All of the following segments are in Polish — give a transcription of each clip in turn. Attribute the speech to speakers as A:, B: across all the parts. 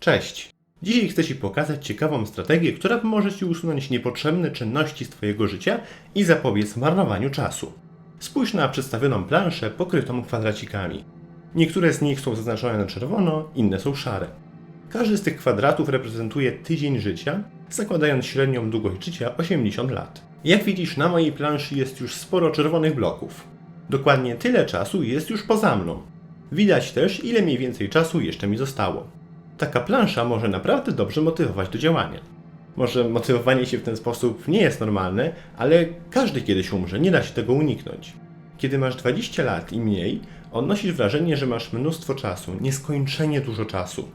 A: Cześć! Dzisiaj chcę Ci pokazać ciekawą strategię, która pomoże Ci usunąć niepotrzebne czynności z Twojego życia i zapobiec marnowaniu czasu. Spójrz na przedstawioną planszę pokrytą kwadracikami. Niektóre z nich są zaznaczone na czerwono, inne są szare. Każdy z tych kwadratów reprezentuje tydzień życia, zakładając średnią długość życia 80 lat. Jak widzisz, na mojej planszy jest już sporo czerwonych bloków. Dokładnie tyle czasu jest już poza mną. Widać też, ile mniej więcej czasu jeszcze mi zostało. Taka plansza może naprawdę dobrze motywować do działania. Może motywowanie się w ten sposób nie jest normalne, ale każdy kiedyś umrze, nie da się tego uniknąć. Kiedy masz 20 lat i mniej, odnosisz wrażenie, że masz mnóstwo czasu, nieskończenie dużo czasu.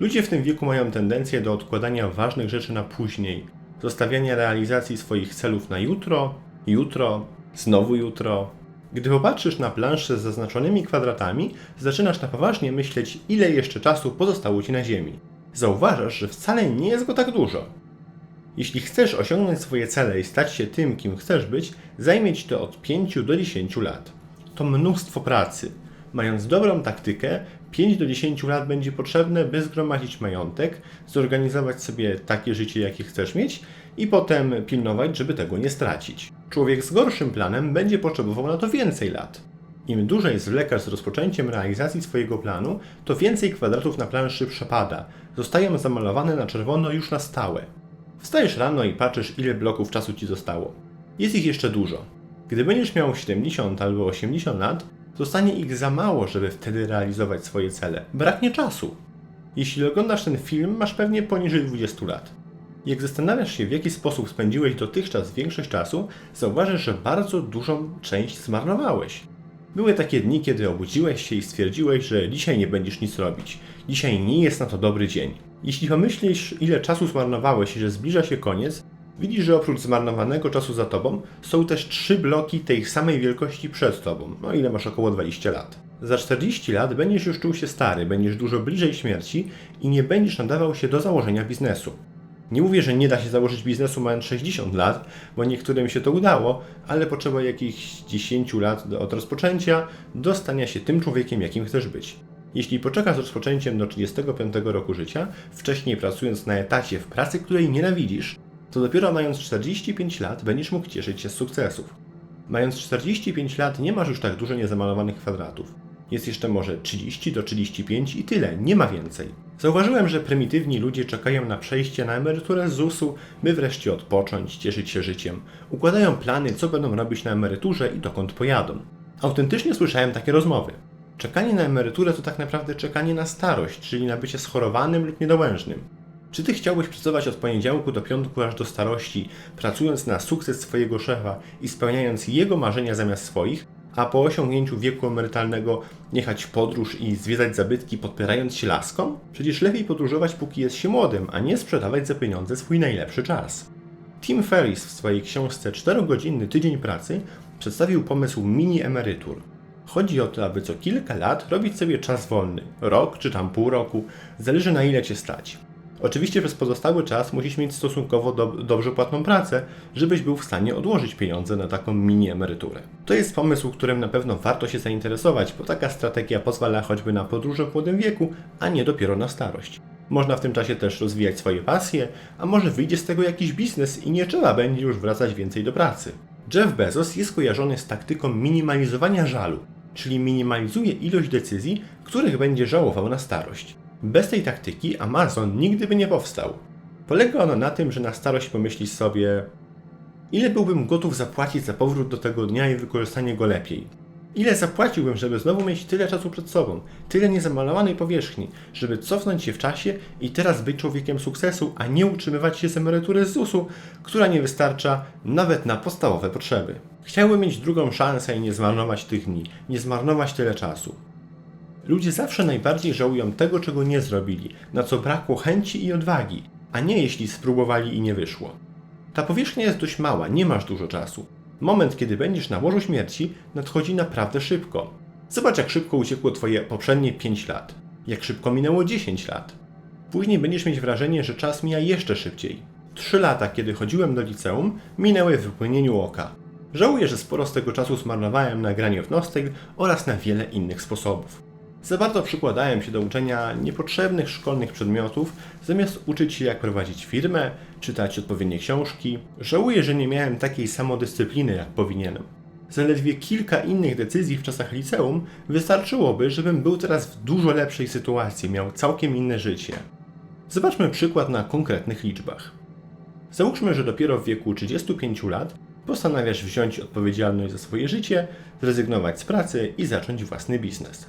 A: Ludzie w tym wieku mają tendencję do odkładania ważnych rzeczy na później, zostawiania realizacji swoich celów na jutro, jutro, znowu jutro. Gdy popatrzysz na planszę z zaznaczonymi kwadratami, zaczynasz na poważnie myśleć, ile jeszcze czasu pozostało ci na Ziemi. Zauważasz, że wcale nie jest go tak dużo. Jeśli chcesz osiągnąć swoje cele i stać się tym, kim chcesz być, zajmie ci to od 5 do 10 lat. To mnóstwo pracy. Mając dobrą taktykę, 5 do 10 lat będzie potrzebne, by zgromadzić majątek, zorganizować sobie takie życie, jakie chcesz mieć i potem pilnować, żeby tego nie stracić. Człowiek z gorszym planem będzie potrzebował na to więcej lat. Im dłużej zwlekasz z rozpoczęciem realizacji swojego planu, to więcej kwadratów na planszy przepada, zostają zamalowane na czerwono już na stałe. Wstajesz rano i patrzysz, ile bloków czasu ci zostało. Jest ich jeszcze dużo. Gdy będziesz miał 70 albo 80 lat, zostanie ich za mało, żeby wtedy realizować swoje cele. Braknie czasu. Jeśli oglądasz ten film, masz pewnie poniżej 20 lat. Jak zastanawiasz się, w jaki sposób spędziłeś dotychczas większość czasu, zauważysz, że bardzo dużą część zmarnowałeś. Były takie dni, kiedy obudziłeś się i stwierdziłeś, że dzisiaj nie będziesz nic robić. Dzisiaj nie jest na to dobry dzień. Jeśli pomyślisz, ile czasu zmarnowałeś i że zbliża się koniec, widzisz, że oprócz zmarnowanego czasu za tobą, są też trzy bloki tej samej wielkości przed tobą, no ile masz około 20 lat. Za 40 lat będziesz już czuł się stary, będziesz dużo bliżej śmierci i nie będziesz nadawał się do założenia biznesu. Nie mówię, że nie da się założyć biznesu mając 60 lat, bo niektórym się to udało, ale potrzeba jakichś 10 lat od rozpoczęcia do stania się tym człowiekiem, jakim chcesz być. Jeśli poczekasz z rozpoczęciem do 35 roku życia, wcześniej pracując na etacie w pracy, której nienawidzisz, to dopiero mając 45 lat będziesz mógł cieszyć się z sukcesów. Mając 45 lat nie masz już tak dużo niezamalowanych kwadratów. Jest jeszcze może 30 do 35 i tyle, nie ma więcej. Zauważyłem, że prymitywni ludzie czekają na przejście na emeryturę z ZUS-u, by wreszcie odpocząć, cieszyć się życiem. Układają plany, co będą robić na emeryturze i dokąd pojadą. Autentycznie słyszałem takie rozmowy. Czekanie na emeryturę to tak naprawdę czekanie na starość, czyli na bycie schorowanym lub niedołężnym. Czy ty chciałbyś pracować od poniedziałku do piątku aż do starości, pracując na sukces swojego szefa i spełniając jego marzenia zamiast swoich, a po osiągnięciu wieku emerytalnego jechać w podróż i zwiedzać zabytki podpierając się laską? Przecież lepiej podróżować póki jest się młodym, a nie sprzedawać za pieniądze swój najlepszy czas. Tim Ferriss w swojej książce 4-godzinny tydzień pracy przedstawił pomysł mini emerytur. Chodzi o to, aby co kilka lat robić sobie czas wolny, rok czy tam pół roku, zależy na ile cię stać. Oczywiście przez pozostały czas musisz mieć stosunkowo do, dobrze płatną pracę, żebyś był w stanie odłożyć pieniądze na taką mini emeryturę. To jest pomysł, którym na pewno warto się zainteresować, bo taka strategia pozwala choćby na podróże w młodym wieku, a nie dopiero na starość. Można w tym czasie też rozwijać swoje pasje, a może wyjdzie z tego jakiś biznes i nie trzeba będzie już wracać więcej do pracy. Jeff Bezos jest kojarzony z taktyką minimalizowania żalu, czyli minimalizuje ilość decyzji, których będzie żałował na starość. Bez tej taktyki Amazon nigdy by nie powstał. Polega ono na tym, że na starość pomyślisz sobie, ile byłbym gotów zapłacić za powrót do tego dnia i wykorzystanie go lepiej. Ile zapłaciłbym, żeby znowu mieć tyle czasu przed sobą, tyle niezamalowanej powierzchni, żeby cofnąć się w czasie i teraz być człowiekiem sukcesu, a nie utrzymywać się z emerytury z ZUS-u, która nie wystarcza nawet na podstawowe potrzeby. Chciałbym mieć drugą szansę i nie zmarnować tych dni, nie zmarnować tyle czasu. Ludzie zawsze najbardziej żałują tego, czego nie zrobili, na co brakło chęci i odwagi, a nie jeśli spróbowali i nie wyszło. Ta powierzchnia jest dość mała, nie masz dużo czasu. Moment, kiedy będziesz na łożu śmierci, nadchodzi naprawdę szybko. Zobacz, jak szybko uciekło Twoje poprzednie 5 lat. Jak szybko minęło 10 lat. Później będziesz mieć wrażenie, że czas mija jeszcze szybciej. 3 lata, kiedy chodziłem do liceum, minęły w wypełnieniu oka. Żałuję, że sporo z tego czasu zmarnowałem na granie w Nostale oraz na wiele innych sposobów. Za bardzo przykładałem się do uczenia niepotrzebnych szkolnych przedmiotów, zamiast uczyć się jak prowadzić firmę, czytać odpowiednie książki. Żałuję, że nie miałem takiej samodyscypliny jak powinienem. Zaledwie kilka innych decyzji w czasach liceum wystarczyłoby, żebym był teraz w dużo lepszej sytuacji, miał całkiem inne życie. Zobaczmy przykład na konkretnych liczbach. Załóżmy, że dopiero w wieku 35 lat postanawiasz wziąć odpowiedzialność za swoje życie, zrezygnować z pracy i zacząć własny biznes.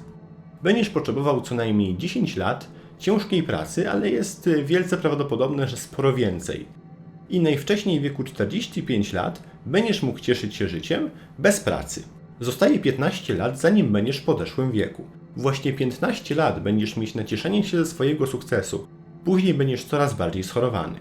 A: Będziesz potrzebował co najmniej 10 lat ciężkiej pracy, ale jest wielce prawdopodobne, że sporo więcej. I najwcześniej w wieku 45 lat będziesz mógł cieszyć się życiem bez pracy. Zostaje 15 lat, zanim będziesz w podeszłym wieku. Właśnie 15 lat będziesz mieć na cieszenie się ze swojego sukcesu. Później będziesz coraz bardziej schorowany.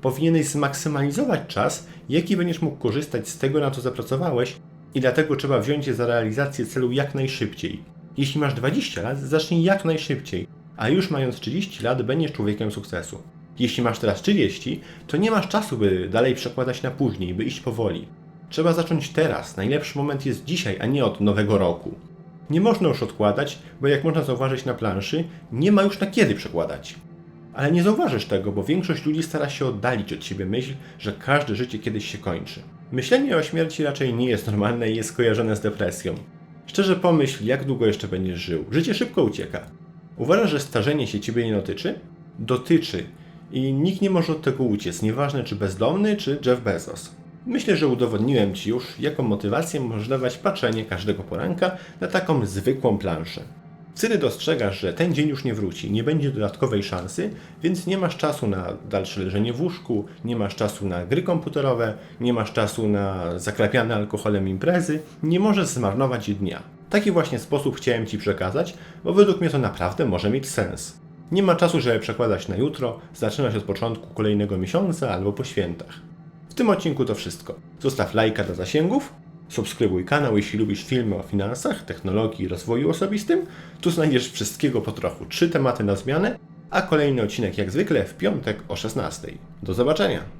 A: Powinieneś zmaksymalizować czas, jaki będziesz mógł korzystać z tego, na co zapracowałeś, i dlatego trzeba wziąć się za realizację celu jak najszybciej. Jeśli masz 20 lat, zacznij jak najszybciej, a już mając 30 lat będziesz człowiekiem sukcesu. Jeśli masz teraz 30, to nie masz czasu, by dalej przekładać na później, by iść powoli. Trzeba zacząć teraz. Najlepszy moment jest dzisiaj, a nie od nowego roku. Nie można już odkładać, bo jak można zauważyć na planszy, nie ma już na kiedy przekładać. Ale nie zauważysz tego, bo większość ludzi stara się oddalić od siebie myśl, że każde życie kiedyś się kończy. Myślenie o śmierci raczej nie jest normalne i jest skojarzone z depresją. Szczerze pomyśl, jak długo jeszcze będziesz żył. Życie szybko ucieka. Uważasz, że starzenie się ciebie nie dotyczy? Dotyczy. I nikt nie może od tego uciec, nieważne czy bezdomny, czy Jeff Bezos. Myślę, że udowodniłem Ci już, jaką motywację może dawać patrzenie każdego poranka na taką zwykłą planszę. Wtedy dostrzegasz, że ten dzień już nie wróci, nie będzie dodatkowej szansy, więc nie masz czasu na dalsze leżenie w łóżku, nie masz czasu na gry komputerowe, nie masz czasu na zaklapiane alkoholem imprezy, nie możesz zmarnować dnia. Taki właśnie sposób chciałem Ci przekazać, bo według mnie to naprawdę może mieć sens. Nie ma czasu, żeby przekładać na jutro, zaczynać od początku kolejnego miesiąca albo po świętach. W tym odcinku to wszystko. Zostaw lajka dla zasięgów, subskrybuj kanał, jeśli lubisz filmy o finansach, technologii i rozwoju osobistym. Tu znajdziesz wszystkiego po trochu. Trzy tematy na zmianę, a kolejny odcinek jak zwykle w piątek o 16. Do zobaczenia!